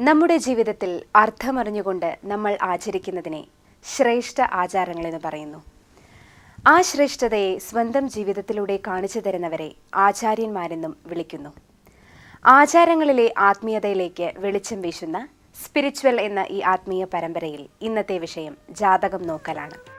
നമ്മുടെ ജീവിതത്തിൽ അർത്ഥമറിഞ്ഞുകൊണ്ട് നമ്മൾ ആചരിക്കുന്നതിനെ ശ്രേഷ്ഠ ആചാരങ്ങൾ എന്ന് പറയുന്നു. ആ ശ്രേഷ്ഠതയെ സ്വന്തം ജീവിതത്തിലൂടെ കാണിച്ചു തരുന്നവരെ ആചാര്യന്മാരെന്നും വിളിക്കുന്നു. ആചാരങ്ങളിലെ ആത്മീയതയിലേക്ക് വെളിച്ചം വീശുന്ന സ്പിരിച്വൽ എന്ന ഈ ആത്മീയ പരമ്പരയിൽ ഇന്നത്തെ വിഷയം ജാതകം നോക്കലാണ്.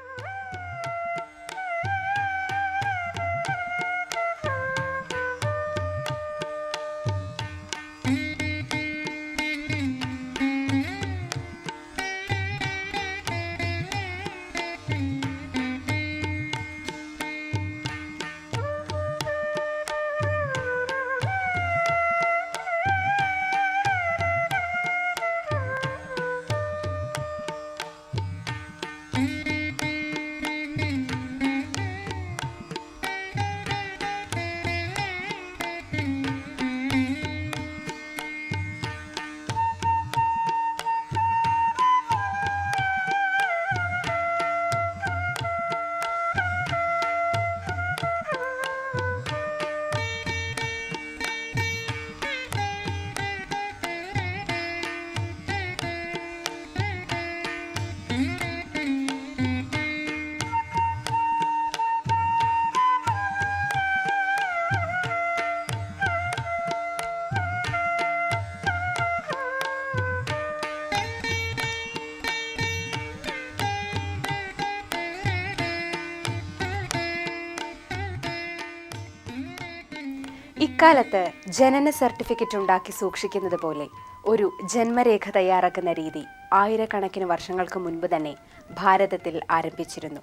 ഇക്കാലത്ത് ജനന സർട്ടിഫിക്കറ്റ് ഉണ്ടാക്കി സൂക്ഷിക്കുന്നത് പോലെ ഒരു ജന്മരേഖ തയ്യാറാക്കുന്ന രീതി ആയിരക്കണക്കിന് വർഷങ്ങൾക്ക് മുൻപ് തന്നെ ഭാരതത്തിൽ ആരംഭിച്ചിരുന്നു.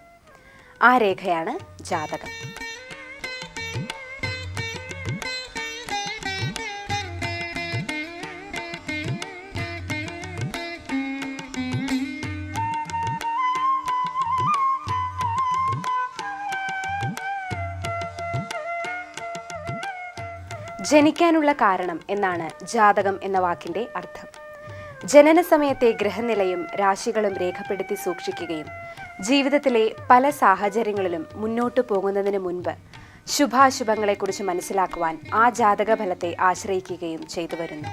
ആ രേഖയാണ് ജാതകം. ജനിക്കാനുള്ള കാരണം എന്നാണ് ജാതകം എന്ന വാക്കിന്റെ അർത്ഥം. ജനന സമയത്തെ ഗ്രഹനിലയും രാശികളും രേഖപ്പെടുത്തി സൂക്ഷിക്കുകയും ജീവിതത്തിലെ പല സാഹചര്യങ്ങളിലും മുന്നോട്ടു പോകുന്നതിന് മുൻപ് ശുഭാശുഭങ്ങളെക്കുറിച്ച് മനസ്സിലാക്കുവാൻ ആ ജാതക ഫലത്തെ ആശ്രയിക്കുകയും ചെയ്തു വരുന്നു.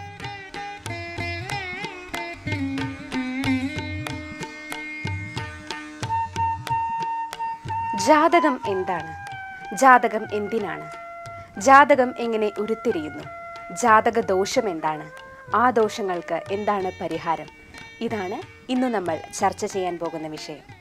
ജാതകം എന്താണ്? ജാതകം എന്തിനാണ്? ജാതകം എങ്ങനെ ഉരുത്തിരിയുന്നു? ജാതക ദോഷം എന്താണ്? ആ ദോഷങ്ങൾക്ക് എന്താണ് പരിഹാരം? ഇതാണ് ഇന്ന് നമ്മൾ ചർച്ച ചെയ്യാൻ പോകുന്ന വിഷയം.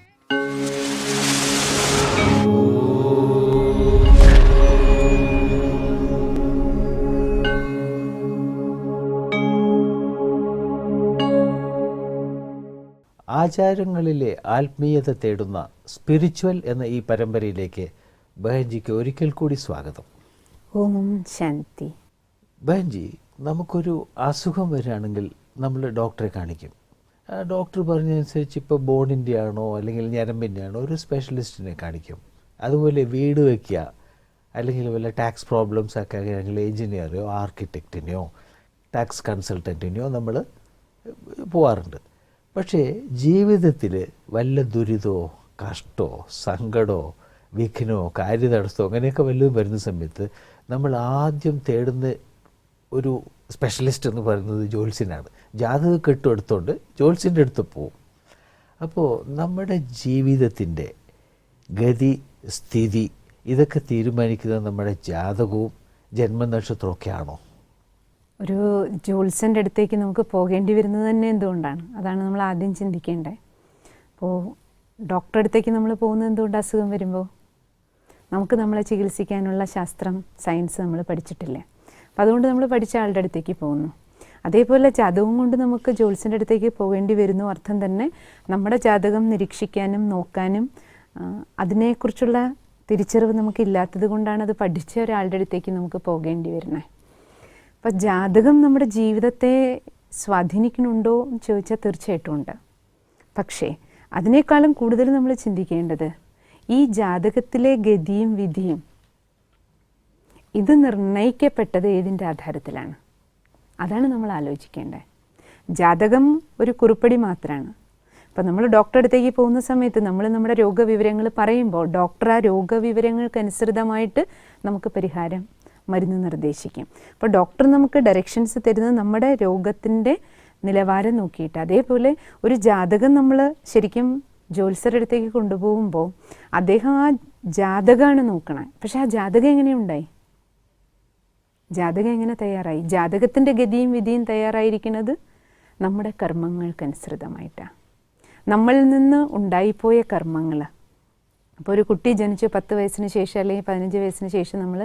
ആചാരങ്ങളിലെ ആത്മീയത തേടുന്ന സ്പിരിച്വൽ എന്ന ഈ പരമ്പരയിലേക്ക് ബഹൻജിക്ക് ഒരിക്കൽ കൂടി സ്വാഗതം. ഓം ശാന്തി. ബൻജി നമുക്കൊരു അസുഖം വരികയാണെങ്കിൽ നമ്മൾ ഡോക്ടറെ കാണിക്കും. ഡോക്ടർ പറഞ്ഞതനുസരിച്ച് ഇപ്പോൾ ബോണിന്റെ ആണോ അല്ലെങ്കിൽ ഞരമ്പിന്റെ ആണോ ഒരു സ്പെഷ്യലിസ്റ്റിനെ കാണിക്കും. അതുപോലെ വീട് വയ്ക്കുക അല്ലെങ്കിൽ വല്ല ടാക്സ് പ്രോബ്ലംസ് ഒക്കെ ആണെങ്കിൽ എഞ്ചിനീയറോ ആർക്കിടെക്റ്റിനെയോ ടാക്സ് കൺസൾട്ടന്റിനെയോ നമ്മൾ പോവാറുണ്ട്. പക്ഷേ ജീവിതത്തിൽ വല്ല ദുരിതമോ കഷ്ടമോ സങ്കടമോ വിഘ്നമോ കാര്യതടസ്സമോ അങ്ങനെയൊക്കെ വല്ലതും വരുന്ന സമയത്ത് നമ്മൾ ആദ്യം തേടുന്ന ഒരു സ്പെഷ്യലിസ്റ്റ് എന്ന് പറയുന്നത് ജോത്സ്യനാണ്. ജാതക കെട്ടും എടുത്തുകൊണ്ട് ജോത്സ്യന്റെ അടുത്ത് പോവും. അപ്പോൾ നമ്മുടെ ജീവിതത്തിന്റെ ഗതി സ്ഥിതി ഇതൊക്കെ തീരുമാനിക്കുന്നത് നമ്മുടെ ജാതകവും ജന്മനക്ഷത്രവും ആണോ ഒരു ജോത്സ്യന്റെ അടുത്തേക്ക് നമുക്ക് പോകേണ്ടി വരുന്നത് തന്നെ എന്തുകൊണ്ടാണ്? അതാണ് നമ്മൾ ആദ്യം ചിന്തിക്കേണ്ടത്. അപ്പോൾ ഡോക്ടറെ അടുത്തേക്ക് നമ്മൾ പോകുന്നത് എന്തുകൊണ്ട് അസുഖം വരുമ്പോൾ നമുക്ക് നമ്മളെ ചികിത്സിക്കാനുള്ള ശാസ്ത്രം സയൻസ് നമ്മൾ പഠിച്ചിട്ടില്ല. അപ്പോൾ അതുകൊണ്ട് നമ്മൾ പഠിച്ച ആളുടെ അടുത്തേക്ക് പോകുന്നു. അതേപോലെ ജാതകം കൊണ്ട് നമുക്ക് ജോത്സ്യന്റെ അടുത്തേക്ക് പോകേണ്ടി വരുന്നു അർത്ഥം തന്നെ നമ്മുടെ ജാതകം നിരീക്ഷിക്കാനും നോക്കാനും അതിനെക്കുറിച്ചുള്ള തിരിച്ചറിവ് നമുക്ക് ഇല്ലാത്തത് കൊണ്ടാണ് അത് പഠിച്ച ഒരാളുടെ അടുത്തേക്ക് നമുക്ക് പോകേണ്ടി വരുന്നത്. അപ്പം ജാതകം നമ്മുടെ ജീവിതത്തെ സ്വാധീനിക്കുന്നുണ്ടോ എന്ന് ചോദിച്ചാൽ തീർച്ചയായിട്ടും ഉണ്ട്. പക്ഷേ അതിനേക്കാളും കൂടുതൽ നമ്മൾ ചിന്തിക്കേണ്ടത് ഈ ജാതകത്തിലെ ഗതിയും വിധിയും ഇത് നിർണയിക്കപ്പെട്ടത് ഏതിന്റെ ആധാരത്തിലാണ്? അതാണ് നമ്മൾ ആലോചിക്കേണ്ടത്. ജാതകം ഒരു കുറിപ്പടി മാത്രമാണ് അപ്പോൾ നമ്മൾ ഡോക്ടറെ അടുത്തേക്ക് പോകുന്ന സമയത്ത് നമ്മൾ നമ്മുടെ രോഗവിവരങ്ങൾ പറയുമ്പോൾ ഡോക്ടർ ആ രോഗവിവരങ്ങൾക്കനുസൃതമായിട്ട് നമുക്ക് പരിഹാരം മരുന്ന് നിർദ്ദേശിക്കും. അപ്പോൾ ഡോക്ടർ നമുക്ക് ഡയറക്ഷൻസ് തരുന്നത് നമ്മുടെ രോഗത്തിന്റെ നിലവാരം നോക്കിയിട്ട് അതേപോലെ ഒരു ജാതകം നമ്മൾ ശരിക്കും ജ്യോത്സ്യരുടെ അടുത്തേക്ക് കൊണ്ടുപോകുമ്പോൾ അദ്ദേഹം ആ ജാതകമാണ് നോക്കണേ. പക്ഷെ ആ ജാതകം എങ്ങനെയുണ്ടായി ജാതകം എങ്ങനെ തയ്യാറായി? ജാതകത്തിന്റെ ഗതിയും വിധിയും തയ്യാറായിരിക്കുന്നത് നമ്മുടെ കർമ്മങ്ങൾക്കനുസൃതമായിട്ടാണ് നമ്മളിൽ നിന്ന് ഉണ്ടായിപ്പോയ കർമ്മങ്ങൾ അപ്പോൾ ഒരു കുട്ടി ജനിച്ച് പത്ത് വയസ്സിന് ശേഷം അല്ലെങ്കിൽ പതിനഞ്ച് വയസ്സിന് ശേഷം നമ്മൾ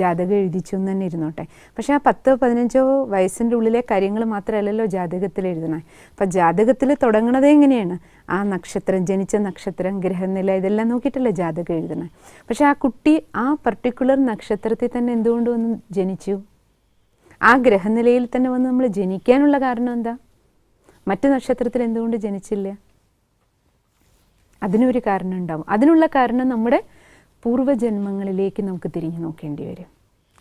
ജാതകം എഴുതിച്ചു എന്ന് തന്നെ ഇരുന്നോട്ടെ. പക്ഷേ ആ പത്തോ പതിനഞ്ചോ വയസ്സിന്റെ ഉള്ളിലെ കാര്യങ്ങൾ മാത്രമല്ലല്ലോ ജാതകത്തിൽ എഴുതണേ അപ്പം ജാതകത്തിൽ തുടങ്ങണത് എങ്ങനെയാണ്? ആ നക്ഷത്രം ജനിച്ച നക്ഷത്രം ഗ്രഹനില ഇതെല്ലാം നോക്കിയിട്ടല്ലേ ജാതകം എഴുതണേ പക്ഷേ ആ കുട്ടി ആ പർട്ടിക്കുലർ നക്ഷത്രത്തിൽ തന്നെ എന്തുകൊണ്ട് വന്ന് ജനിച്ചു? ആ ഗ്രഹനിലയിൽ തന്നെ വന്ന് നമ്മൾ ജനിക്കാനുള്ള കാരണം എന്താ? മറ്റു നക്ഷത്രത്തിൽ എന്തുകൊണ്ട് ജനിച്ചില്ല? അതിനൊരു കാരണം ഉണ്ടാവും. അതിനുള്ള കാരണം നമ്മുടെ പൂർവജന്മങ്ങളിലേക്ക് നമുക്ക് തിരിഞ്ഞു നോക്കേണ്ടി വരും.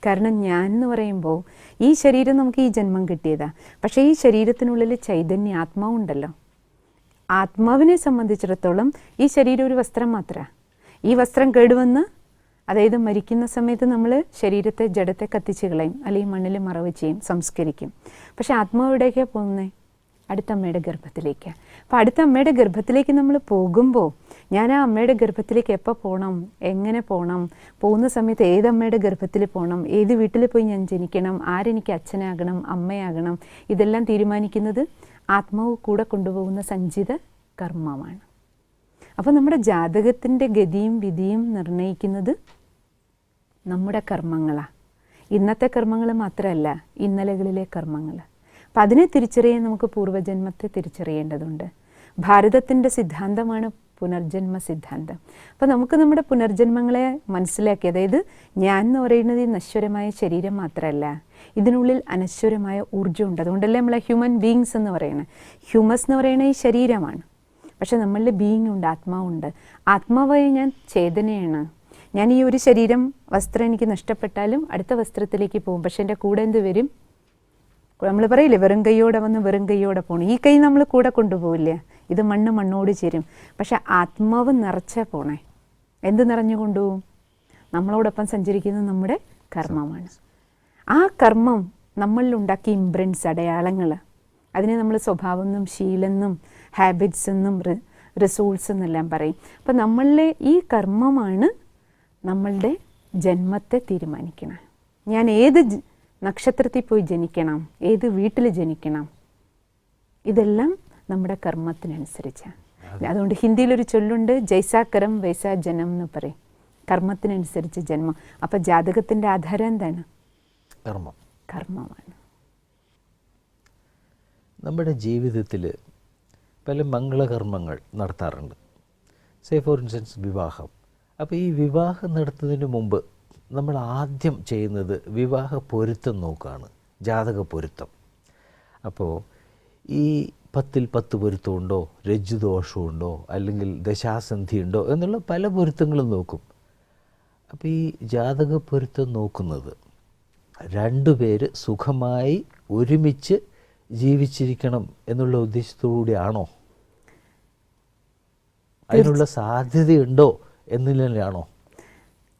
കാരണം ഞാൻ എന്ന് പറയുമ്പോൾ ഈ ശരീരം നമുക്ക് ഈ ജന്മം കിട്ടിയതാ. പക്ഷേ ഈ ശരീരത്തിനുള്ളിൽ ചൈതന്യ ആത്മാവുണ്ടല്ലോ ആത്മാവിനെ സംബന്ധിച്ചിടത്തോളം ഈ ശരീരം ഒരു വസ്ത്രം മാത്രമാണ് ഈ വസ്ത്രം കേടുവന്ന് അതായത് മരിക്കുന്ന സമയത്ത് നമ്മൾ ശരീരത്തെ ജഡത്തെ കത്തിച്ച് കളയും അല്ലെങ്കിൽ മണ്ണിൽ മറവ് ചെയ്യും സംസ്കരിക്കും. പക്ഷെ ആത്മാവ് എവിടേക്കാണ് പോകുന്നത് അടുത്ത അമ്മയുടെ ഗർഭത്തിലേക്ക്. അപ്പോൾ അടുത്ത അമ്മയുടെ ഗർഭത്തിലേക്ക് നമ്മൾ പോകുമ്പോൾ ഞാൻ ആ അമ്മയുടെ ഗർഭത്തിലേക്ക് എപ്പോൾ പോകണം എങ്ങനെ പോകണം പോകുന്ന സമയത്ത് ഏത് അമ്മയുടെ ഗർഭത്തിൽ പോകണം ഏത് വീട്ടിൽ പോയി ഞാൻ ജനിക്കണം? ആരെനിക്ക് അച്ഛനാകണം? അമ്മയാകണം? ഇതെല്ലാം തീരുമാനിക്കുന്നത് ആത്മാവ് കൂടെ കൊണ്ടുപോകുന്ന സഞ്ചിത കർമ്മമാണ്. അപ്പോൾ നമ്മുടെ ജാതകത്തിന്റെ ഗതിയും വിധിയും നിർണയിക്കുന്നത് നമ്മുടെ കർമ്മങ്ങളാണ് ഇന്നത്തെ കർമ്മങ്ങൾ മാത്രമല്ല ഇന്നലകളിലെ കർമ്മങ്ങൾ. അപ്പം അതിനെ തിരിച്ചറിയാൻ നമുക്ക് പൂർവജന്മത്തെ തിരിച്ചറിയേണ്ടതുണ്ട്. ഭാരതത്തിന്റെ സിദ്ധാന്തമാണ് പുനർജന്മ സിദ്ധാന്തം. അപ്പോൾ നമുക്ക് നമ്മുടെ പുനർജന്മങ്ങളെ മനസ്സിലാക്കി അതായത് ഞാൻ എന്ന് പറയുന്നത് ഈ നശ്വരമായ ശരീരം മാത്രമല്ല ഇതിനുള്ളിൽ അനശ്വരമായ ഊർജമുണ്ട്. അതുകൊണ്ടല്ലേ നമ്മളെ ഹ്യൂമൻ ബീങ്സ് എന്ന് പറയുന്നത്. ഹ്യൂമസ് എന്ന് പറയുന്നത് ഈ ശരീരമാണ്. പക്ഷെ നമ്മളിൽ ബീയിങ് ഉണ്ട് ആത്മാവുണ്ട് ആത്മാവായി ഞാൻ ചേതനയാണ്. ഞാൻ ഈ ഒരു ശരീരം വസ്ത്രം എനിക്ക് നഷ്ടപ്പെട്ടാലും അടുത്ത വസ്ത്രത്തിലേക്ക് പോകും. പക്ഷെ എന്റെ കൂടെ എന്ത് വരും? നമ്മൾ പറയില്ലേ വെറും കൈയോടെ വന്ന് വെറും കൈയോടെ പോകണം ഈ കൈ നമ്മൾ കൂടെ കൊണ്ടുപോകില്ലേ ഇത് മണ്ണ് മണ്ണോട് ചേരും. പക്ഷെ ആത്മാവ് നിറച്ച പോണേ. എന്ത് നിറഞ്ഞു കൊണ്ടുപോകും നമ്മളോടൊപ്പം സഞ്ചരിക്കുന്നത് നമ്മുടെ കർമ്മമാണ്. ആ കർമ്മം നമ്മളിൽ ഉണ്ടാക്കിയ ഇംപ്രിൻസ് അടയാളങ്ങൾ അതിനെ നമ്മൾ സ്വഭാവം എന്നും ശീലെന്നും ഹാബിറ്റ്സ് എന്നും റിസോഴ്സ് എന്നെല്ലാം പറയും. അപ്പം നമ്മളിലെ ഈ കർമ്മമാണ് നമ്മളുടെ ജന്മത്തെ തീരുമാനിക്കണം. ഞാൻ ഏത് നക്ഷത്രത്തിൽ പോയി ജനിക്കണം. ഏത് വീട്ടിൽ ജനിക്കണം? ഇതെല്ലാം നമ്മുടെ കർമ്മത്തിനനുസരിച്ചാണ് അതുകൊണ്ട് ഹിന്ദിയിലൊരു ചൊല്ലുണ്ട് ജൈസാക്കരം വൈസാ ജനം എന്ന് പറയും. കർമ്മത്തിനനുസരിച്ച് ജന്മം. അപ്പം ജാതകത്തിന്റെ ആധാരം എന്താണ്? കർമ്മം. കർമ്മമാണ്. നമ്മുടെ ജീവിതത്തിൽ പല മംഗളകർമ്മങ്ങൾ നടത്താറുണ്ട്. സേ ഫോർ ഇൻസ്റ്റൻസ് വിവാഹം. അപ്പോൾ ഈ വിവാഹം നടത്തുന്നതിന് മുമ്പ് നമ്മൾ ആദ്യം ചെയ്യുന്നത് വിവാഹ പൊരുത്തം നോക്കുകയാണ് ജാതക പൊരുത്തം. അപ്പോൾ ഈ പത്തിൽ പത്ത് പൊരുത്തമുണ്ടോ രജ്ജുദോഷമുണ്ടോ അല്ലെങ്കിൽ ദശാസന്ധി ഉണ്ടോ എന്നുള്ള പല പൊരുത്തങ്ങളും നോക്കും. അപ്പോൾ ഈ ജാതക പൊരുത്തം നോക്കുന്നത് രണ്ടു പേര് സുഖമായി ഒരുമിച്ച് ജീവിച്ചിരിക്കണം എന്നുള്ള ഉദ്ദേശത്തോടുകൂടിയാണോ? അതിനുള്ള സാധ്യതയുണ്ടോ എന്നില്ലാണോ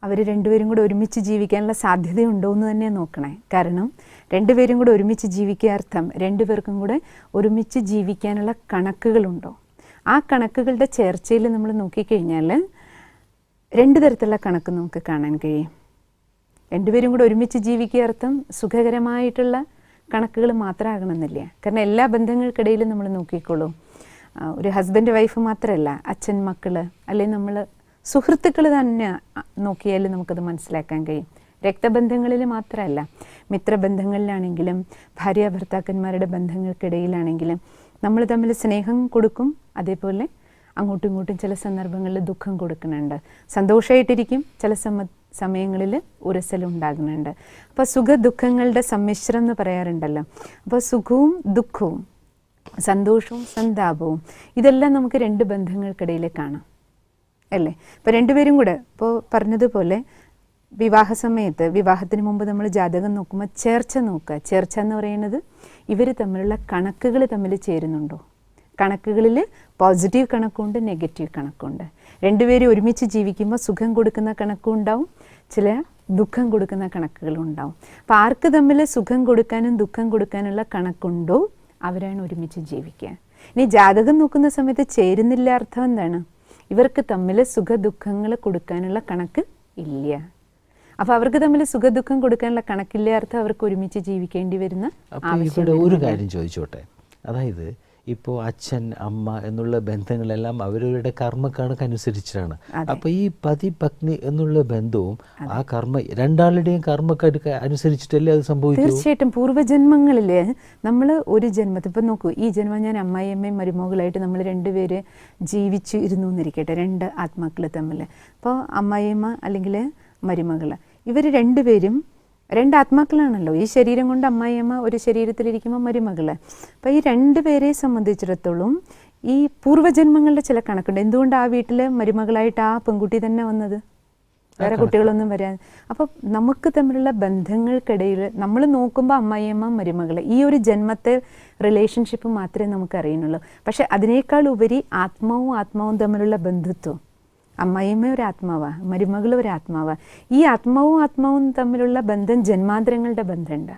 അവർ രണ്ടുപേരും കൂടെ ഒരുമിച്ച് ജീവിക്കാനുള്ള സാധ്യതയുണ്ടോ എന്ന് തന്നെ നോക്കണേ. കാരണം രണ്ടുപേരും കൂടെ ഒരുമിച്ച് ജീവിക്കുക അർത്ഥം രണ്ടുപേർക്കും കൂടെ ഒരുമിച്ച് ജീവിക്കാനുള്ള കണക്കുകളുണ്ടോ. ആ കണക്കുകളുടെ ചേർച്ചയിൽ നമ്മൾ നോക്കിക്കഴിഞ്ഞാൽ രണ്ട് തരത്തിലുള്ള കണക്ക് നമുക്ക് കാണാൻ കഴിയും. രണ്ടുപേരും കൂടെ ഒരുമിച്ച് ജീവിക്കുക അർത്ഥം സുഖകരമായിട്ടുള്ള കണക്കുകൾ മാത്രമാകണമെന്നില്ല. കാരണം എല്ലാ ബന്ധങ്ങൾക്കിടയിലും നമ്മൾ നോക്കിക്കോളൂ. ഒരു ഹസ്ബൻഡ് വൈഫ് മാത്രമല്ല അച്ഛൻ മക്കൾ അല്ലെങ്കിൽ നമ്മൾ സുഹൃത്തുക്കൾ തന്നെ നോക്കിയാൽ നമുക്കത് മനസ്സിലാക്കാൻ കഴിയും. രക്തബന്ധങ്ങളിൽ മാത്രമല്ല മിത്രബന്ധങ്ങളിലാണെങ്കിലും ഭാര്യ ഭർത്താക്കന്മാരുടെ ബന്ധങ്ങൾക്കിടയിലാണെങ്കിലും നമ്മൾ തമ്മിൽ സ്നേഹം കൊടുക്കും അതേപോലെ അങ്ങോട്ടും ഇങ്ങോട്ടും ചില സന്ദർഭങ്ങളിൽ ദുഃഖം കൊടുക്കുന്നുണ്ട്. സന്തോഷമായിട്ടിരിക്കും ചില സമ സമയങ്ങളിൽ ഉരസലുണ്ടാകുന്നുണ്ട് അപ്പോൾ സുഖ ദുഃഖങ്ങളുടെ സമ്മിശ്രം എന്ന് പറയാറുണ്ടല്ലോ. അപ്പോൾ സുഖവും ദുഃഖവും സന്തോഷവും സന്താപവും ഇതെല്ലാം നമുക്ക് രണ്ട് ബന്ധങ്ങൾക്കിടയിൽ കാണാം. അല്ലേ? ഇപ്പോൾ രണ്ടുപേരും കൂടെ ഇപ്പോൾ പറഞ്ഞതുപോലെ വിവാഹ സമയത്ത് വിവാഹത്തിന് മുമ്പ് നമ്മൾ ജാതകം നോക്കുമ്പോൾ ചേർച്ച നോക്കുക. ചേർച്ച എന്ന് പറയുന്നത് ഇവർ തമ്മിലുള്ള കണക്കുകൾ തമ്മിൽ ചേരുന്നുണ്ടോ? കണക്കുകളിൽ പോസിറ്റീവ് കണക്കുണ്ട് നെഗറ്റീവ് കണക്കുണ്ട്. രണ്ടുപേരും ഒരുമിച്ച് ജീവിക്കുമ്പോൾ സുഖം കൊടുക്കുന്ന കണക്കും ഉണ്ടാവും ചില ദുഃഖം കൊടുക്കുന്ന കണക്കുകളും ഉണ്ടാവും. അപ്പോൾ ആർക്ക് തമ്മിൽ സുഖം കൊടുക്കാനും ദുഃഖം കൊടുക്കാനുള്ള കണക്കുണ്ടോ? അവരാണ് ഒരുമിച്ച് ജീവിക്കുക. ഇനി ജാതകം നോക്കുന്ന സമയത്ത് ചേരുന്നില്ല അർത്ഥം എന്താണ്? ഇവർക്ക് തമ്മിൽ സുഖദുഃഖങ്ങൾ കൊടുക്കാനുള്ള കണക്ക് ഇല്ല. അപ്പൊ അവർക്ക് തമ്മിൽ സുഖദുഃഖം കൊടുക്കാനുള്ള കണക്കില്ല അർത്ഥം അവർക്ക് ഒരുമിച്ച് ജീവിക്കേണ്ടി വരുന്ന ഒരു കാര്യം ചോദിച്ചോട്ടെ? അതായത് ഇപ്പോൾ അച്ഛൻ അമ്മ എന്നുള്ള ബന്ധങ്ങളെല്ലാം അവരവരുടെ കർമ്മക്കണക്കനുസരിച്ചാണ് അപ്പോൾ ഈ പതി പത്നി എന്നുള്ള ബന്ധവും ആ കർമ്മ രണ്ടാളുടെയും കർമ്മക്കടുക്ക അനുസരിച്ചിട്ടല്ലേ അത് സംഭവിക്കും? തീർച്ചയായിട്ടും പൂർവജന്മങ്ങളിൽ നമ്മൾ ഒരു ജന്മത്തിൽ ഇപ്പം നോക്കൂ ഈ ജന്മം ഞാൻ അമ്മായിയമ്മയും മരുമകളായിട്ട് നമ്മൾ രണ്ടുപേര് ജീവിച്ചു ഇരുന്നു എന്നിരിക്കട്ടെ രണ്ട് ആത്മാക്കൾ തമ്മിൽ അപ്പോൾ അമ്മായിയമ്മ അല്ലെങ്കിൽ മരുമകൾ ഇവർ രണ്ടുപേരും രണ്ട് ആത്മാക്കളാണല്ലോ ഈ ശരീരം കൊണ്ട് അമ്മായിയമ്മ ഒരു ശരീരത്തിലിരിക്കുമ്പോൾ മരുമകൾ. അപ്പോൾ ഈ രണ്ട് പേരെ സംബന്ധിച്ചിടത്തോളം ഈ പൂർവജന്മങ്ങളുടെ ചില കണക്കുണ്ട്. എന്തുകൊണ്ട് ആ വീട്ടിൽ മരുമകളായിട്ട് ആ പെൺകുട്ടി തന്നെ വന്നത്? വേറെ കുട്ടികളൊന്നും വരാൻ അപ്പോൾ നമുക്ക് തമ്മിലുള്ള ബന്ധങ്ങൾക്കിടയിൽ നമ്മൾ നോക്കുമ്പോൾ അമ്മായിയമ്മ മരുമകൾ ഈ ഒരു ജന്മത്തെ റിലേഷൻഷിപ്പ് മാത്രമേ നമുക്ക് അറിയുന്നുള്ളൂ പക്ഷെ അതിനേക്കാൾ ഉപരി ആത്മാവും ആത്മാവും തമ്മിലുള്ള ബന്ധുത്വം അമ്മായിയമ്മ ഒരു ആത്മാവാ മരുമകൾ ഒരു ഈ ആത്മാവും ആത്മാവും തമ്മിലുള്ള ബന്ധം ജന്മാന്തരങ്ങളുടെ ബന്ധമുണ്ട്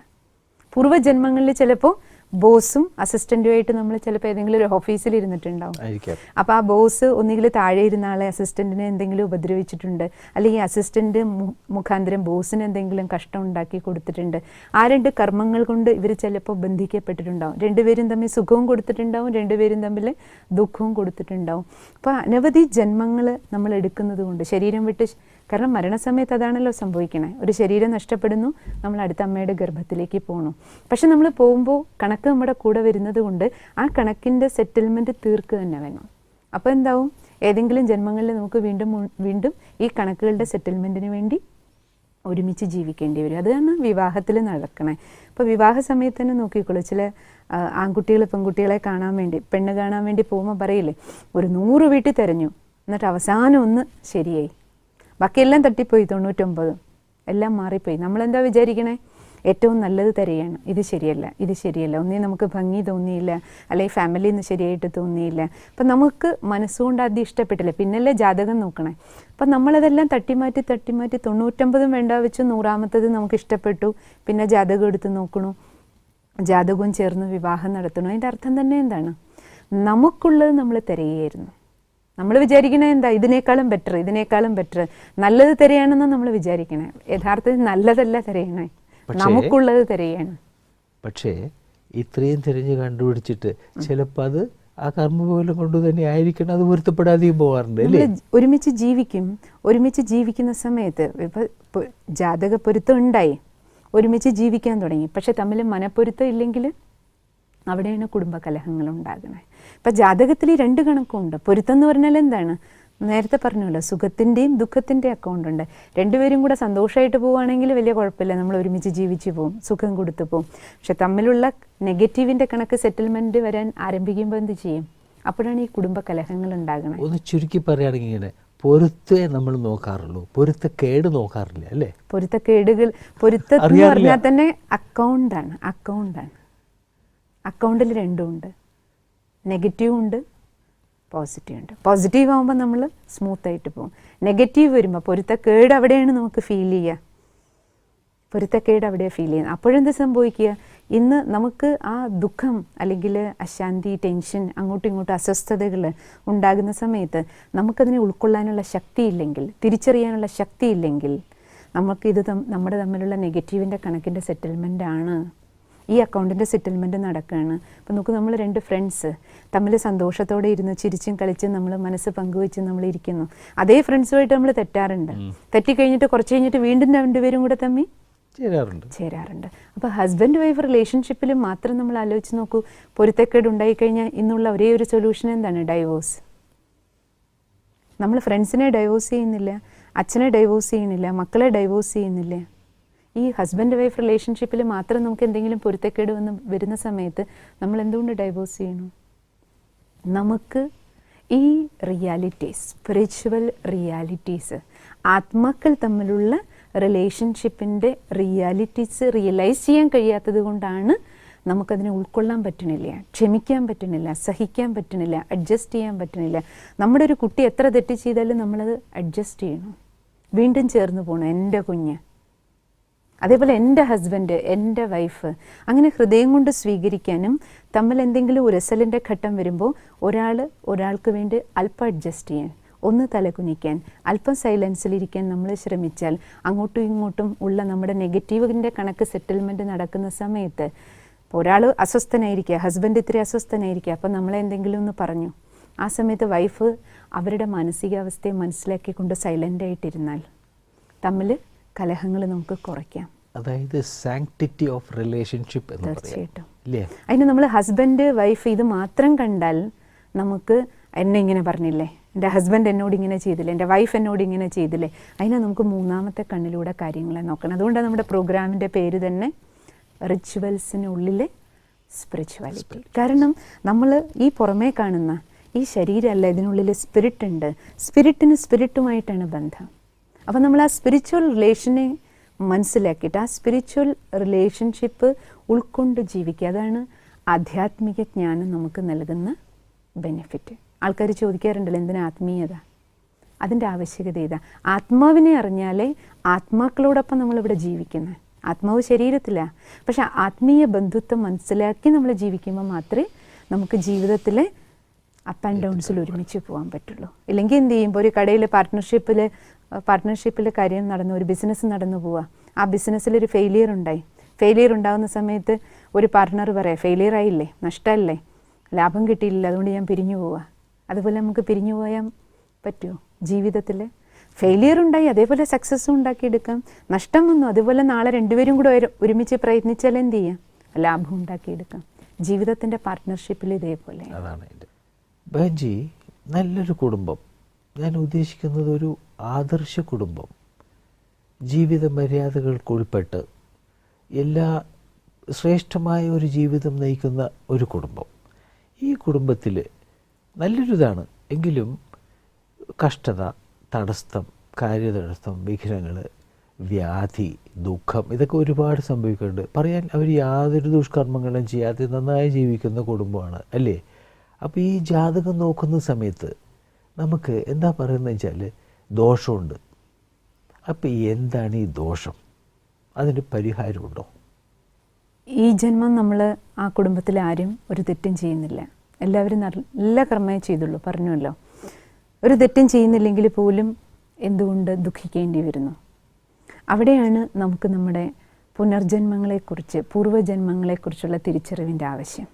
പൂർവജന്മങ്ങളിൽ ചിലപ്പോൾ ബോസും അസിസ്റ്റന്റുമായിട്ട് നമ്മൾ ചിലപ്പോൾ ഏതെങ്കിലും ഒരു ഓഫീസിൽ ഇരുന്നിട്ടുണ്ടാവും. അപ്പൊ അപ്പോൾ ആ ബോസ് ഒന്നുകിൽ താഴെ ഇരുന്ന ആളെ അസിസ്റ്റന്റിനെ എന്തെങ്കിലും ഉപദ്രവിച്ചിട്ടുണ്ട് അല്ലെങ്കിൽ അസിസ്റ്റന്റ് മുഖാന്തരം ബോസിന് എന്തെങ്കിലും കഷ്ടം ഉണ്ടാക്കി കൊടുത്തിട്ടുണ്ട്. ആ രണ്ട് കർമ്മങ്ങൾ കൊണ്ട് ഇവർ ചിലപ്പോൾ ബന്ധിക്കപ്പെട്ടിട്ടുണ്ടാവും. രണ്ടുപേരും തമ്മിൽ സുഖവും കൊടുത്തിട്ടുണ്ടാവും രണ്ടുപേരും തമ്മിൽ ദുഃഖവും കൊടുത്തിട്ടുണ്ടാവും. അപ്പോൾ അനവധി ജന്മങ്ങൾ നമ്മൾ എടുക്കുന്നത് കൊണ്ട് ശരീരം വിട്ട് കാരണം മരണസമയത്ത് അതാണല്ലോ സംഭവിക്കണേ. ഒരു ശരീരം നഷ്ടപ്പെടുന്നു നമ്മൾ അടുത്ത അമ്മയുടെ ഗർഭത്തിലേക്ക് പോകണം പക്ഷെ നമ്മൾ പോകുമ്പോൾ കണക്ക് നമ്മുടെ കൂടെ വരുന്നത് കൊണ്ട് ആ കണക്കിന്റെ സെറ്റിൽമെന്റ് തീർക്കുക തന്നെ വേണം. അപ്പോൾ എന്താവും? ഏതെങ്കിലും ജന്മങ്ങളിൽ നമുക്ക് വീണ്ടും വീണ്ടും ഈ കണക്കുകളുടെ സെറ്റിൽമെന്റിന് വേണ്ടി ഒരുമിച്ച് ജീവിക്കേണ്ടി വരും. അതാണ് വിവാഹത്തിൽ നടക്കണേ. ഇപ്പോൾ വിവാഹ സമയത്ത് തന്നെ നോക്കിക്കോളൂ. ചില ആൺകുട്ടികൾ പെൺകുട്ടികളെ കാണാൻ വേണ്ടി പെണ്ണ് കാണാൻ വേണ്ടി പോകുമ്പോൾ പറയില്ലേ ഒരു നൂറ് വീട്ടിൽ തിരഞ്ഞു. എന്നിട്ട് അവസാനം ഒന്ന് ശരിയായി. ബാക്കിയെല്ലാം തട്ടിപ്പോയി തൊണ്ണൂറ്റൊമ്പത്. എല്ലാം മാറിപ്പോയി. നമ്മളെന്താ വിചാരിക്കണേ? ഏറ്റവും നല്ലത് തരികയാണ്. ഇത് ശരിയല്ല ഇത് ശരിയല്ല. ഒന്നേ നമുക്ക് ഭംഗി തോന്നിയില്ല അല്ലെങ്കിൽ ഫാമിലിയിൽ നിന്ന് ശരിയായിട്ട് തോന്നിയില്ല. അപ്പം നമുക്ക് മനസ്സുകൊണ്ട് ആദ്യം ഇഷ്ടപ്പെട്ടില്ല. പിന്നല്ലേ ജാതകം നോക്കണേ. അപ്പം നമ്മളതെല്ലാം തട്ടിമാറ്റി തട്ടിമാറ്റി തൊണ്ണൂറ്റമ്പതും വേണ്ട വെച്ച് നൂറാമത്തത് നമുക്ക് ഇഷ്ടപ്പെട്ടു. പിന്നെ ജാതകം എടുത്ത് നോക്കണു. ജാതകവും ചേർന്ന് വിവാഹം നടത്തണു. അതിന്റെ അർത്ഥം തന്നെ എന്താണ്? നമുക്കുള്ളത് നമ്മൾ തിരയായിരുന്നു നമ്മൾ വിചാരിക്കണേ എന്താ? ഇതിനേക്കാളും ബെറ്റർ ഇതിനേക്കാളും ബെറ്റർ നല്ലത് തിരയാണെന്ന് നമ്മൾ വിചാരിക്കണേ. യഥാർത്ഥത്തിൽ നല്ലതല്ല തിരയണേ. നമുക്കുള്ളത് തിരയാണ്. പക്ഷേ ഇത്രയും തിരഞ്ഞ് കണ്ടുപിടിച്ചിട്ട് ചിലപ്പോൾ അത് ആ കർമ്മബോലം കൊണ്ട് തന്നെ ആയിരിക്കണം അത് പൊരുത്തപ്പെടാതെയും പോകാറുണ്ട് അല്ലേ? ഒരുമിച്ച് ജീവിക്കും. ഒരുമിച്ച് ജീവിക്കുന്ന സമയത്ത് ഇപ്പൊ ജാതക പൊരുത്തം ഉണ്ടായി. ഒരുമിച്ച് ജീവിക്കാൻ തുടങ്ങി. പക്ഷെ തമ്മിൽ മനപ്പൊരുത്തം ഇല്ലെങ്കിൽ അവിടെയാണ് കുടുംബ കലഹങ്ങൾ ഉണ്ടാകുന്നത് ഇപ്പം ജാതകത്തിൽ ഈ രണ്ട് കണക്കുണ്ട് പൊരുത്തം എന്ന് പറഞ്ഞാൽ എന്താണ്? നേരത്തെ പറഞ്ഞല്ലോ സുഖത്തിന്റെയും ദുഃഖത്തിന്റെയും അക്കൗണ്ട് ഉണ്ട്. രണ്ടുപേരും കൂടെ സന്തോഷമായിട്ട് പോവുകയാണെങ്കിൽ വലിയ കുഴപ്പമില്ല. നമ്മൾ ഒരുമിച്ച് ജീവിച്ചു പോവും സുഖം കൊടുത്തു പോവും. പക്ഷെ തമ്മിലുള്ള നെഗറ്റീവിന്റെ കണക്ക് സെറ്റിൽമെന്റ് വരാൻ ആരംഭിക്കുമ്പോൾ എന്ത് ചെയ്യും? അപ്പോഴാണ് ഈ കുടുംബ കലഹങ്ങൾ ഉണ്ടാകുന്നത് ഒന്ന് ചുരുക്കി പറയുകയാണെങ്കിൽ ഇങ്ങനെ പൊരുത്തേ നമ്മൾ നോക്കാറുള്ളൂ. പൊരുത്തക്കേട് നോക്കാറില്ല അല്ലേ? പൊരുത്തക്കേടുകൾ പൊരുത്തം പറഞ്ഞാൽ തന്നെ അക്കൗണ്ടാണ് അക്കൗണ്ടാണ് അക്കൗണ്ടിൽ രണ്ടും ഉണ്ട്. നെഗറ്റീവ് ഉണ്ട് പോസിറ്റീവ് ഉണ്ട്. പോസിറ്റീവ് ആകുമ്പോൾ നമ്മൾ സ്മൂത്ത് ആയിട്ട് പോകും. നെഗറ്റീവ് വരുമ്പോൾ പൊരുത്തക്കേട് അവിടെയാണ് നമുക്ക് ഫീൽ ചെയ്യുക പൊരുത്തക്കേട് അവിടെ ഫീൽ ചെയ്യുന്നത്. അപ്പോഴെന്ത് സംഭവിക്കുക? ഇന്ന് നമുക്ക് ആ ദുഃഖം അല്ലെങ്കിൽ അശാന്തി ടെൻഷൻ അങ്ങോട്ടും ഇങ്ങോട്ടും അസ്വസ്ഥതകൾ ഉണ്ടാകുന്ന സമയത്ത് നമുക്കതിനെ ഉൾക്കൊള്ളാനുള്ള ശക്തിയില്ലെങ്കിൽ തിരിച്ചറിയാനുള്ള ശക്തിയില്ലെങ്കിൽ നമുക്ക് ഇത് തം- നമ്മുടെ തമ്മിലുള്ള നെഗറ്റീവിന്റെ കണക്കിന്റെ സെറ്റിൽമെന്റ് ആണ്. ഈ അക്കൗണ്ടിന്റെ സെറ്റിൽമെന്റ് നടക്കുകയാണ് അപ്പോൾ നമുക്ക് നമ്മൾ രണ്ട് ഫ്രണ്ട്സ് തമ്മിൽ സന്തോഷത്തോടെ ഇരുന്ന് ചിരിച്ചും കളിച്ചും നമ്മൾ മനസ്സ് പങ്കുവെച്ച് നമ്മൾ ഇരിക്കുന്നു. അതേ ഫ്രണ്ട്സുമായിട്ട് നമ്മൾ തെറ്റാറുണ്ട്. തെറ്റിക്കഴിഞ്ഞിട്ട് കുറച്ച് കഴിഞ്ഞിട്ട് വീണ്ടും രണ്ടുപേരും കൂടെ തമ്മി ചേരാറുണ്ട്. ചേരാറുണ്ട്. അപ്പോൾ ഹസ്ബൻഡ് വൈഫ് റിലേഷൻഷിപ്പിൽ മാത്രം നമ്മൾ ആലോചിച്ച് നോക്കൂ. പൊരുത്തക്കേട് ഉണ്ടായി കഴിഞ്ഞാൽ ഇന്നുള്ള ഒരേ ഒരു സൊല്യൂഷൻ എന്താണ്? ഡൈവോഴ്സ് നമ്മൾ ഫ്രണ്ട്സിനെ ഡൈവോഴ്സ് ചെയ്യുന്നില്ല അച്ഛനെ ഡൈവോഴ്സ് ചെയ്യുന്നില്ല മക്കളെ ഡൈവോഴ്സ് ചെയ്യുന്നില്ല. ഈ ഹസ്ബൻഡ് വൈഫ് റിലേഷൻഷിപ്പിൽ മാത്രം നമുക്ക് എന്തെങ്കിലും പൊരുത്തക്കേട് വന്ന് വരുന്ന സമയത്ത് നമ്മൾ എന്തുകൊണ്ട് ഡൈവോഴ്സ് ചെയ്യണം? നമുക്ക് ഈ റിയാലിറ്റീസ് സ്പിരിച്വൽ റിയാലിറ്റീസ് ആത്മാക്കൾ തമ്മിലുള്ള റിലേഷൻഷിപ്പിന്റെ റിയാലിറ്റീസ് റിയലൈസ് ചെയ്യാൻ കഴിയാത്തത് കൊണ്ടാണ് നമുക്കതിനെ ഉൾക്കൊള്ളാൻ പറ്റണില്ല ക്ഷമിക്കാൻ പറ്റണില്ല സഹിക്കാൻ പറ്റണില്ല അഡ്ജസ്റ്റ് ചെയ്യാൻ പറ്റണില്ല. നമ്മുടെ ഒരു കുട്ടി എത്ര തെറ്റ് ചെയ്താലും നമ്മളത് അഡ്ജസ്റ്റ് ചെയ്യണം. വീണ്ടും ചേർന്ന് പോകണം എന്റെ കുഞ്ഞ് അതേപോലെ എന്റെ ഹസ്ബൻഡ് എന്റെ വൈഫ് അങ്ങനെ ഹൃദയം കൊണ്ട് സ്വീകരിക്കാനും തമ്മിൽ എന്തെങ്കിലും ഉരസലിന്റെ ഘട്ടം വരുമ്പോൾ ഒരാൾ ഒരാൾക്ക് വേണ്ടി അല്പം അഡ്ജസ്റ്റ് ചെയ്യാൻ ഒന്ന് തലകുനിക്കാൻ അല്പം സൈലൻസിലിരിക്കാൻ നമ്മൾ ശ്രമിച്ചാൽ അങ്ങോട്ടും ഇങ്ങോട്ടും ഉള്ള നമ്മുടെ നെഗറ്റീവിന്റെ കണക്ക് സെറ്റിൽമെന്റ് നടക്കുന്ന സമയത്ത് ഒരാൾ അസ്വസ്ഥനായിരിക്കുക ഹസ്ബൻഡ് ഇത്തിരി അസ്വസ്ഥനായിരിക്കുക അപ്പം നമ്മളെന്തെങ്കിലും ഒന്ന് പറഞ്ഞു. ആ സമയത്ത് വൈഫ് അവരുടെ മാനസികാവസ്ഥയെ മനസ്സിലാക്കിക്കൊണ്ട് സൈലന്റ് ആയിട്ടിരുന്നാൽ തമ്മിൽ കലഹങ്ങൾ നമുക്ക് കുറയ്ക്കാം. അതായത് സാങ്ക്ടിറ്റി ഓഫ് റിലേഷൻഷിപ്പ് എന്ന് തീർച്ചയായിട്ടും. അതിന് നമ്മൾ ഹസ്ബൻഡ് വൈഫ് ഇത് മാത്രം കണ്ടാൽ നമുക്ക് എന്നെ ഇങ്ങനെ പറഞ്ഞില്ലേ? എന്റെ ഹസ്ബൻഡ് എന്നോട് ഇങ്ങനെ ചെയ്തില്ലേ? എന്റെ വൈഫ് എന്നോട് ഇങ്ങനെ ചെയ്തില്ലേ? അതിനെ നമുക്ക് മൂന്നാമത്തെ കണ്ണിലൂടെ കാര്യങ്ങളെ നോക്കണം. അതുകൊണ്ടാണ് നമ്മുടെ പ്രോഗ്രാമിന്റെ പേര് തന്നെ റിച്വൽസിനുള്ളിൽ സ്പിരിച്വാലിറ്റി കാരണം നമ്മൾ ഈ പുറമേ കാണുന്ന ഈ ശരീരമല്ല ഇതിനുള്ളിൽ സ്പിരിറ്റ് ഉണ്ട്. സ്പിരിറ്റിന് സ്പിരിറ്റുമായിട്ടാണ് ബന്ധം. അപ്പോൾ നമ്മൾ ആ സ്പിരിച്വൽ റിലേഷനെ മനസ്സിലാക്കിയിട്ട് ആ സ്പിരിച്വൽ റിലേഷൻഷിപ്പ് ഉൾക്കൊണ്ട് ജീവിക്കുക. അതാണ് ആധ്യാത്മിക ജ്ഞാനം നമുക്ക് നൽകുന്ന ബെനിഫിറ്റ് ആൾക്കാർ ചോദിക്കാറുണ്ടല്ലോ എന്തിനാ ആത്മീയത? അതിന്റെ ആവശ്യകത ഇതാ ആത്മാവിനെ അറിഞ്ഞാലേ ആത്മാക്കളോടൊപ്പം നമ്മളിവിടെ ജീവിക്കുന്നത് ആത്മാവ് ശരീരത്തില്ല പക്ഷെ ആത്മീയ ബന്ധുത്വം മനസ്സിലാക്കി നമ്മൾ ജീവിക്കുമ്പോൾ മാത്രമേ നമുക്ക് ജീവിതത്തിലെ അപ്പ് ആൻഡ് ഡൗൺസിൽ ഒരുമിച്ച് പോകാൻ പറ്റുള്ളൂ. ഇല്ലെങ്കിൽ എന്ത് ചെയ്യുമ്പോൾ ഒരു കടയിൽ പാർട്ട്ണർഷിപ്പിൽ പാർട്ട്ണർഷിപ്പിൽ കാര്യം നടന്നു ഒരു ബിസിനസ് നടന്നു പോവുക ആ ബിസിനസ്സിൽ ഒരു ഫെയിലിയർ ഉണ്ടായി. ഫെയിലിയർ ഉണ്ടാകുന്ന സമയത്ത് ഒരു പാർട്ട്ണർ പറയാം ഫെയിലിയർ ആയില്ലേ? നഷ്ടമല്ലേ ലാഭം കിട്ടിയില്ല അതുകൊണ്ട് ഞാൻ പിരിഞ്ഞു പോവുക അതുപോലെ നമുക്ക് പിരിഞ്ഞു പോയാൽ പറ്റുമോ ജീവിതത്തിൽ ഫെയിലിയർ ഉണ്ടായി അതേപോലെ സക്സസ്സും ഉണ്ടാക്കിയെടുക്കാം. നഷ്ടം വന്നു അതുപോലെ നാളെ രണ്ടുപേരും കൂടെ ഒരുമിച്ച് പ്രയത്നിച്ചാൽ എന്ത് ചെയ്യാം? ലാഭം ഉണ്ടാക്കിയെടുക്കാം. ജീവിതത്തിന്റെ പാർട്ട്ണർഷിപ്പിൽ ഇതേപോലെ. അതാണ് നല്ലൊരു കുടുംബം. ഞാൻ ഉദ്ദേശിക്കുന്നത് ഒരു ആദർശ കുടുംബം. ജീവിത മര്യാദകൾക്ക് ഉൾപ്പെട്ട് എല്ലാ ശ്രേഷ്ഠമായ ഒരു ജീവിതം നയിക്കുന്ന ഒരു കുടുംബം. ഈ കുടുംബത്തിൽ നല്ലൊരിതാണ്. എങ്കിലും കഷ്ടത തടസ്സം കാര്യതടസ്സം വിഘ്നങ്ങൾ വ്യാധി ദുഃഖം ഇതൊക്കെ ഒരുപാട് സംഭവിക്കുന്നുണ്ട്. പറയാൻ അവർ യാതൊരു ദുഷ്കർമ്മങ്ങളും ചെയ്യാതെ നന്നായി ജീവിക്കുന്ന കുടുംബമാണ് അല്ലേ? അപ്പോൾ ഈ ജാതകം നോക്കുന്ന സമയത്ത് നമുക്ക് എന്താ പറയുന്നത് വെച്ചാൽ ദോഷമുണ്ട്. അപ്പോൾ എന്താണ് ഈ ദോഷം? അതിന് പരിഹാരമുണ്ടോ? ഈ ജന്മം നമ്മൾ ആ കുടുംബത്തിൽ ആരും ഒരു തെറ്റും ചെയ്യുന്നില്ല. എല്ലാവരും നല്ല കർമ്മയെ ചെയ്തുള്ളൂ പറഞ്ഞുവല്ലോ. ഒരു തെറ്റും ചെയ്യുന്നില്ലെങ്കിൽ പോലും എന്തുകൊണ്ട് ദുഃഖിക്കേണ്ടി വരുന്നു? അവിടെയാണ് നമുക്ക് നമ്മുടെ പുനർജന്മങ്ങളെക്കുറിച്ച് പൂർവജന്മങ്ങളെക്കുറിച്ചുള്ള തിരിച്ചറിവിന്റെ ആവശ്യം.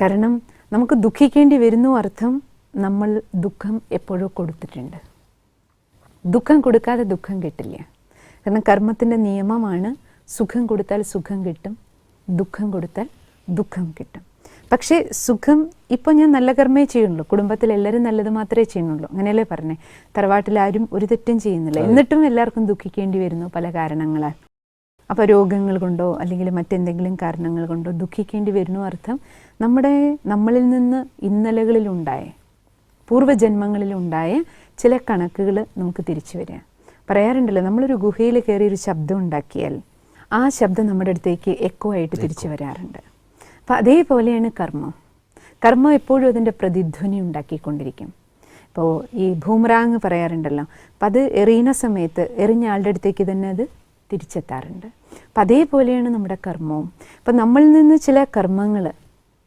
കാരണം നമുക്ക് ദുഃഖിക്കേണ്ടി വരുന്നു അർത്ഥം നമ്മൾ ദുഃഖം എപ്പോഴും കൊടുത്തിട്ടുണ്ട്. ദുഃഖം കൊടുക്കാതെ ദുഃഖം കിട്ടില്ല. കാരണം കർമ്മത്തിന്റെ നിയമമാണ് സുഖം കൊടുത്താൽ സുഖം കിട്ടും ദുഃഖം കൊടുത്താൽ ദുഃഖം കിട്ടും. പക്ഷേ സുഖം ഇപ്പോൾ ഞാൻ നല്ല കർമ്മേ ചെയ്യുന്നുള്ളൂ. കുടുംബത്തിൽ എല്ലാവരും നല്ലത് മാത്രമേ ചെയ്യുന്നുള്ളൂ. അങ്ങനെയല്ലേ പറഞ്ഞേ? തറവാട്ടിൽ ആരും ഒരു തെറ്റും ചെയ്യുന്നില്ല. എന്നിട്ടും എല്ലാവർക്കും ദുഃഖിക്കേണ്ടി വരുന്നു പല കാരണങ്ങളാൽ. അപ്പോൾ രോഗങ്ങൾ കൊണ്ടോ അല്ലെങ്കിൽ മറ്റെന്തെങ്കിലും കാരണങ്ങൾ കൊണ്ടോ ദുഃഖിക്കേണ്ടി വരുന്നു അർത്ഥം നമ്മുടെ നമ്മളിൽ നിന്ന് ഇന്നലകളിലുണ്ടായ പൂർവജന്മങ്ങളിലുണ്ടായ ചില കണക്കുകൾ നമുക്ക് തിരിച്ചു വരിക. പറയാറുണ്ടല്ലോ നമ്മളൊരു ഗുഹയിൽ കയറി ഒരു ശബ്ദം ഉണ്ടാക്കിയാൽ ആ ശബ്ദം നമ്മുടെ അടുത്തേക്ക് എക്കോ ആയിട്ട് തിരിച്ചു വരാറുണ്ട്. അപ്പം അതേപോലെയാണ് കർമ്മം. കർമ്മം എപ്പോഴും അതിന്റെ പ്രതിധ്വനി ഉണ്ടാക്കിക്കൊണ്ടിരിക്കും. ഇപ്പോൾ ഈ ഭൂമറാങ് പറയാറുണ്ടല്ലോ അപ്പം അത് എറിയുന്ന സമയത്ത് എറിഞ്ഞ ആളുടെ അടുത്തേക്ക് തന്നെ അത് തിരിച്ചെത്താറുണ്ട്. അപ്പം അതേപോലെയാണ് നമ്മുടെ കർമ്മവും. അപ്പം നമ്മളിൽ നിന്ന് ചില കർമ്മങ്ങൾ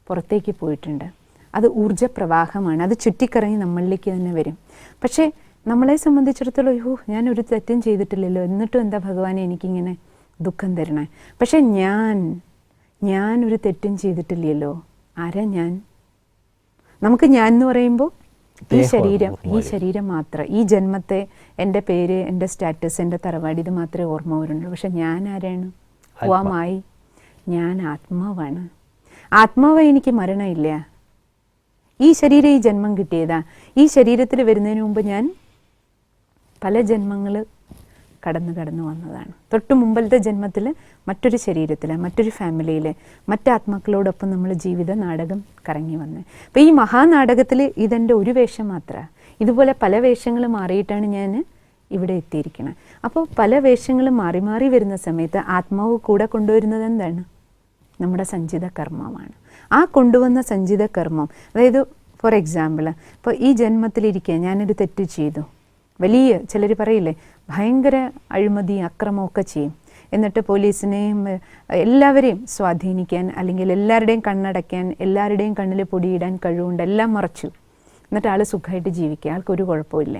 പുറത്തേക്ക് പോയിട്ടുണ്ട്. അത് ഊർജപ്രവാഹമാണ് അത് ചുറ്റിക്കറങ്ങി നമ്മളിലേക്ക് തന്നെ വരും. പക്ഷേ നമ്മളെ സംബന്ധിച്ചിടത്തോളം അയ്യോ ഒരു തെറ്റും ചെയ്തിട്ടില്ലല്ലോ. എന്നിട്ടും എന്താ ഭഗവാനെ എനിക്കിങ്ങനെ ദുഃഖം തരണേ? പക്ഷേ ഞാൻ ഞാൻ ഒരു തെറ്റും ചെയ്തിട്ടില്ലല്ലോ. ആരാ ഞാൻ? നമുക്ക് ഞാൻ എന്ന് പറയുമ്പോൾ ഈ ശരീരം ഈ ശരീരം മാത്രം. ഈ ജന്മത്തെ എന്റെ പേര് എന്റെ സ്റ്റാറ്റസ് എന്റെ തറവാടി ഇത് മാത്രമേ ഓർമ്മ വരുന്നുള്ളൂ. പക്ഷെ ഞാൻ ആരാണ്? ഹുവാമായി ഞാൻ ആത്മാവാണ്. ആത്മാവ് എനിക്ക് മരണമില്ല. ഈ ശരീരം ഈ ജന്മം കിട്ടിയതാ. ഈ ശരീരത്തിൽ വരുന്നതിന് മുമ്പ് ഞാൻ പല ജന്മങ്ങൾ കടന്നു കടന്നു വന്നതാണ്. തൊട്ട് മുമ്പലത്തെ ജന്മത്തിൽ മറ്റൊരു ശരീരത്തിൽ മറ്റൊരു ഫാമിലിയിൽ മറ്റാത്മാക്കളോടൊപ്പം നമ്മൾ ജീവിത നാടകം കറങ്ങി വന്നത് അപ്പോൾ ഈ മഹാനാടകത്തിൽ ഇതെന്റെ ഒരു വേഷം മാത്രമാണ് ഇതുപോലെ പല വേഷങ്ങൾ മാറിയിട്ടാണ് ഞാൻ ഇവിടെ എത്തിയിരിക്കുന്നത് അപ്പോൾ പല വേഷങ്ങൾ മാറി മാറി വരുന്ന സമയത്ത് ആത്മാവ് കൂടെ കൊണ്ടുവരുന്നത് എന്താണ്? നമ്മുടെ സഞ്ചിത കർമ്മമാണ്. ആ കൊണ്ടുവന്ന സഞ്ചിത കർമ്മം. അതായത് ഫോർ എക്സാമ്പിൾ ഇപ്പോൾ ഈ ജന്മത്തിലിരിക്കുക ഞാനൊരു തെറ്റ് ചെയ്തു. വലിയ ചിലർ പറയില്ലേ ഭയങ്കര അഴിമതി അക്രമമൊക്കെ ചെയ്യും. എന്നിട്ട് പോലീസിനെയും എല്ലാവരെയും സ്വാധീനിക്കാൻ അല്ലെങ്കിൽ എല്ലാവരുടെയും കണ്ണടയ്ക്കാൻ എല്ലാവരുടെയും കണ്ണിൽ പൊടിയിടാൻ കഴിവുണ്ട് എല്ലാം മറച്ചു. എന്നിട്ട് ആൾ സുഖമായിട്ട് ജീവിക്കുക. ആൾക്കൊരു കുഴപ്പമില്ല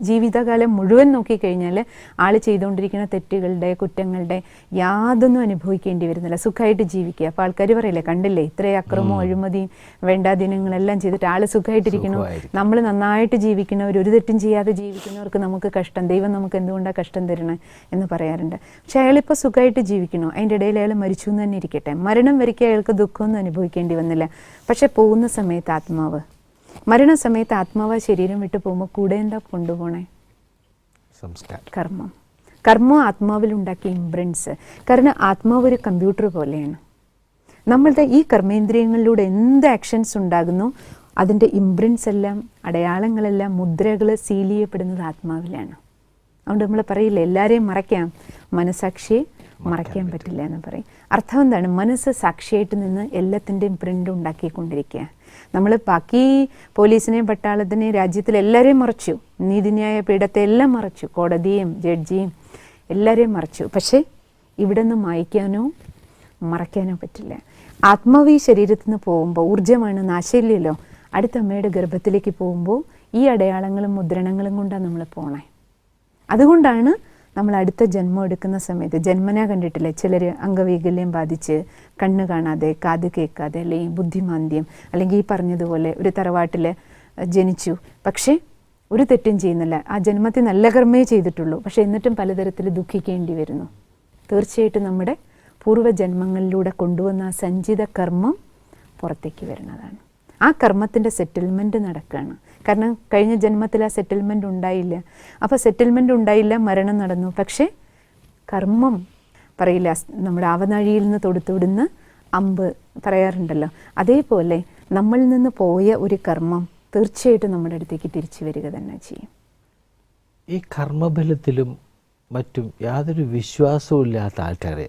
ജീവിതകാലം മുഴുവൻ നോക്കിക്കഴിഞ്ഞാൽ ആൾ ചെയ്തുകൊണ്ടിരിക്കുന്ന തെറ്റുകളുടെ കുറ്റങ്ങളുടെ യാതൊന്നും അനുഭവിക്കേണ്ടി വരുന്നില്ല. സുഖമായിട്ട് ജീവിക്കുക. അപ്പോൾ ആൾക്കാർ പറയില്ലേ കണ്ടില്ലേ ഇത്രയും അക്രമവും അഴിമതിയും വേണ്ടാദിനങ്ങളെല്ലാം ചെയ്തിട്ട് ആൾ സുഖമായിട്ടിരിക്കണു നമ്മൾ നന്നായിട്ട് ജീവിക്കുന്നവർ ഒരു തെറ്റും ചെയ്യാതെ ജീവിക്കുന്നവർക്ക് നമുക്ക് കഷ്ടം. ദൈവം നമുക്ക് എന്തുകൊണ്ടാണ് കഷ്ടം തരണേ എന്ന് പറയാറുണ്ട്. പക്ഷെ അയാളിപ്പോൾ സുഖമായിട്ട് ജീവിക്കുന്നു. അതിന്റെ ഇടയിൽ അയാൾ മരിച്ചു എന്ന് തന്നെ ഇരിക്കട്ടെ. മരണം വരയ്ക്ക് അയാൾക്ക് ദുഃഖമൊന്നും അനുഭവിക്കേണ്ടി വന്നില്ല. പക്ഷെ പോകുന്ന സമയത്ത് ആത്മാവ് മരണസമയത്ത് ആത്മാവ് ശരീരം വിട്ട് പോകുമ്പോൾ കൂടെ എന്താ കൊണ്ടുപോണേ? സംസ്കാരം. കർമ്മം. കർമ്മം ആത്മാവിലുണ്ടാക്കിയ ഇംപ്രൻസ് കാരണം ആത്മാവ് ഒരു കമ്പ്യൂട്ടർ പോലെയാണ്. നമ്മളുടെ ഈ കർമ്മേന്ദ്രിയങ്ങളിലൂടെ എന്ത് ആക്ഷൻസ് ഉണ്ടാകുന്നു അതിന്റെ ഇംപ്രിൻസ് എല്ലാം അടയാളങ്ങളെല്ലാം മുദ്രകൾ സീൽ ചെയ്യപ്പെടുന്നത് ആത്മാവിലാണ്. അതുകൊണ്ട് നമ്മൾ പറയില്ല എല്ലാവരെയും മറയ്ക്കാം. മനസാക്ഷിയെ മറയ്ക്കാൻ പറ്റില്ല. എന്ന് പറയും. അർത്ഥം എന്താണ്? മനസ്സ് സാക്ഷിയായിട്ട് നിന്ന് എല്ലാത്തിന്റെയും പ്രിന്റ് ഉണ്ടാക്കിക്കൊണ്ടിരിക്കുക. നമ്മൾ ബാക്കി പോലീസിനെയും പട്ടാളത്തിനെയും രാജ്യത്തിൽ എല്ലാവരെയും മറച്ചു. നീതിന്യായ പീഠത്തെ എല്ലാം മറച്ചു. കോടതിയും ജഡ്ജിയും എല്ലാവരെയും മറച്ചു. പക്ഷേ ഇവിടെ നിന്ന് മായ്ക്കാനോ മറയ്ക്കാനോ പറ്റില്ല. ആത്മാവി ശരീരത്തിൽ നിന്ന് പോകുമ്പോൾ ഊർജമാണ് നാശമില്ലല്ലോ. അടുത്ത അമ്മയുടെ ഗർഭത്തിലേക്ക് പോകുമ്പോൾ ഈ അടയാളങ്ങളും മുദ്രണങ്ങളും കൊണ്ടാണ് നമ്മൾ പോണേ. അതുകൊണ്ടാണ് നമ്മൾ അടുത്ത ജന്മം എടുക്കുന്ന സമയത്ത് ജന്മന കണ്ടിട്ടില്ലേ? ചിലർ അംഗവൈകല്യം ബാധിച്ച് കണ്ണ് കാണാതെ കാത് കേൾക്കാതെ അല്ലെങ്കിൽ ബുദ്ധിമാന്ദ്യം അല്ലെങ്കിൽ ഈ പറഞ്ഞതുപോലെ ഒരു തറവാട്ടിൽ ജനിച്ചു. പക്ഷേ ഒരു തെറ്റും ചെയ്യുന്നില്ല. ആ ജന്മത്തിൽ നല്ല കർമ്മേ ചെയ്തിട്ടുള്ളൂ. പക്ഷേ എന്നിട്ടും പലതരത്തിൽ ദുഃഖിക്കേണ്ടി വരുന്നു. തീർച്ചയായിട്ടും നമ്മുടെ പൂർവജന്മങ്ങളിലൂടെ കൊണ്ടുവന്ന ആ സഞ്ചിത കർമ്മം പുറത്തേക്ക് വരുന്നതാണ്. ആ കർമ്മത്തിന്റെ സെറ്റിൽമെന്റ് നടക്കുകയാണ് കാരണം കഴിഞ്ഞ ജന്മത്തിൽ ആ സെറ്റിൽമെന്റ് ഉണ്ടായില്ല. അപ്പോൾ സെറ്റിൽമെന്റ് ഉണ്ടായില്ല മരണം നടന്നു. പക്ഷേ കർമ്മം പറയില്ല. നമ്മുടെ ആവനാഴിയിൽ നിന്ന് തൊടുത്തുവിടുന്ന അമ്പ് പറയാറുണ്ടല്ലോ. അതേപോലെ നമ്മളിൽ നിന്ന് പോയ ഒരു കർമ്മം തീർച്ചയായിട്ടും നമ്മുടെ അടുത്തേക്ക് തിരിച്ചു വരിക തന്നെ ചെയ്യും. ഈ കർമ്മബലത്തിലും മറ്റും യാതൊരു വിശ്വാസവും ഇല്ലാത്ത ആൾക്കാരെ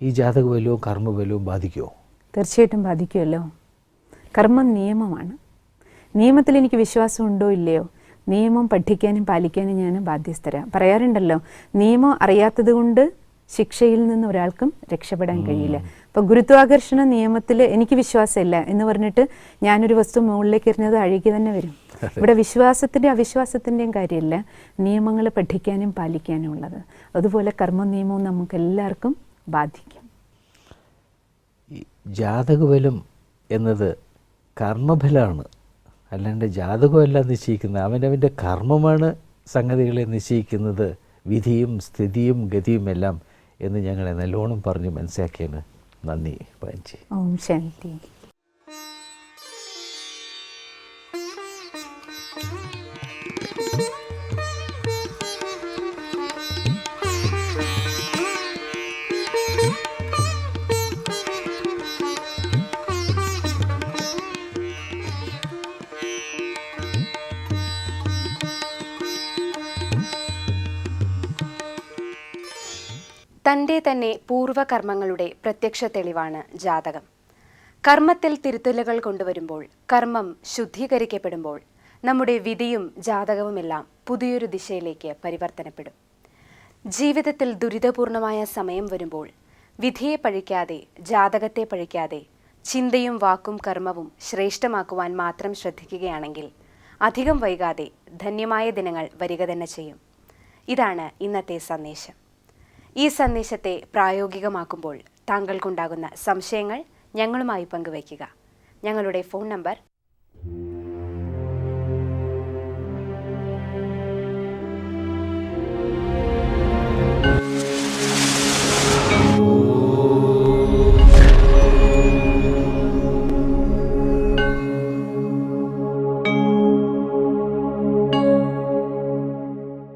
ഈ ജാതകബലവും കർമ്മബലവും ബാധിക്കുമോ തീർച്ചയായിട്ടും ബാധിക്കുമല്ലോ. കർമ്മം നിയമമാണ്. നിയമത്തിൽ എനിക്ക് വിശ്വാസം ഉണ്ടോ ഇല്ലയോ? നിയമം പഠിക്കാനും പാലിക്കാനും ഞാൻ ബാധ്യസ്ഥരാണ് പറയാറുണ്ടല്ലോ നിയമം അറിയാത്തത് കൊണ്ട് ശിക്ഷയിൽ നിന്ന് ഒരാൾക്കും രക്ഷപ്പെടാൻ കഴിയില്ല. അപ്പോൾ ഗുരുത്വാകർഷണ നിയമത്തിൽ എനിക്ക് വിശ്വാസമില്ല എന്ന് പറഞ്ഞിട്ട് ഞാനൊരു വസ്തു മുകളിലേക്ക് എറിഞ്ഞത് അഴുകി തന്നെ വരും. ഇവിടെ വിശ്വാസത്തിന്റെ അവിശ്വാസത്തിന്റെയും കാര്യമില്ല നിയമങ്ങൾ പഠിക്കാനും പാലിക്കാനും ഉള്ളത്. അതുപോലെ കർമ്മ നിയമവും നമുക്ക് എല്ലാവർക്കും ബാധിക്കും ജാതകബലം എന്നത് കർമ്മഫലമാണ്. അല്ലാണ്ട് ജാതകമല്ല നിശ്ചയിക്കുന്നത്. അവനവന്റെ കർമ്മമാണ് സംഗതികളെ നിശ്ചയിക്കുന്നത്. വിധിയും സ്ഥിതിയും ഗതിയും എല്ലാം എന്ന് ഞങ്ങളെ നല്ലോണം പറഞ്ഞ് മനസ്സിലാക്കിയാണ് നന്ദി പഞ്ചി ഓം ശാന്തി. തന്റെ തന്നെ പൂർവകർമ്മങ്ങളുടെ പ്രത്യക്ഷ തെളിവാണ് ജാതകം. കർമ്മത്തിൽ തിരുത്തലുകൾ കൊണ്ടുവരുമ്പോൾ കർമ്മം ശുദ്ധീകരിക്കപ്പെടുമ്പോൾ നമ്മുടെ വിധിയും ജാതകവുമെല്ലാം പുതിയൊരു ദിശയിലേക്ക് പരിവർത്തനപ്പെടും. ജീവിതത്തിൽ ദുരിതപൂർണമായ സമയം വരുമ്പോൾ വിധിയെ പഴിക്കാതെ ജാതകത്തെ പഴിക്കാതെ ചിന്തയും വാക്കും കർമ്മവും ശ്രേഷ്ഠമാക്കുവാൻ മാത്രം ശ്രദ്ധിക്കുകയാണെങ്കിൽ അധികം വൈകാതെ ധന്യമായ ദിനങ്ങൾ വരിക തന്നെ ചെയ്യും. ഇതാണ് ഇന്നത്തെ സന്ദേശം. ഈ സന്ദേശത്തെ പ്രായോഗികമാക്കുമ്പോൾ താങ്കൾക്കുണ്ടാകുന്ന സംശയങ്ങൾ ഞങ്ങളുമായി പങ്കുവയ്ക്കുക. ഞങ്ങളുടെ ഫോൺ നമ്പർ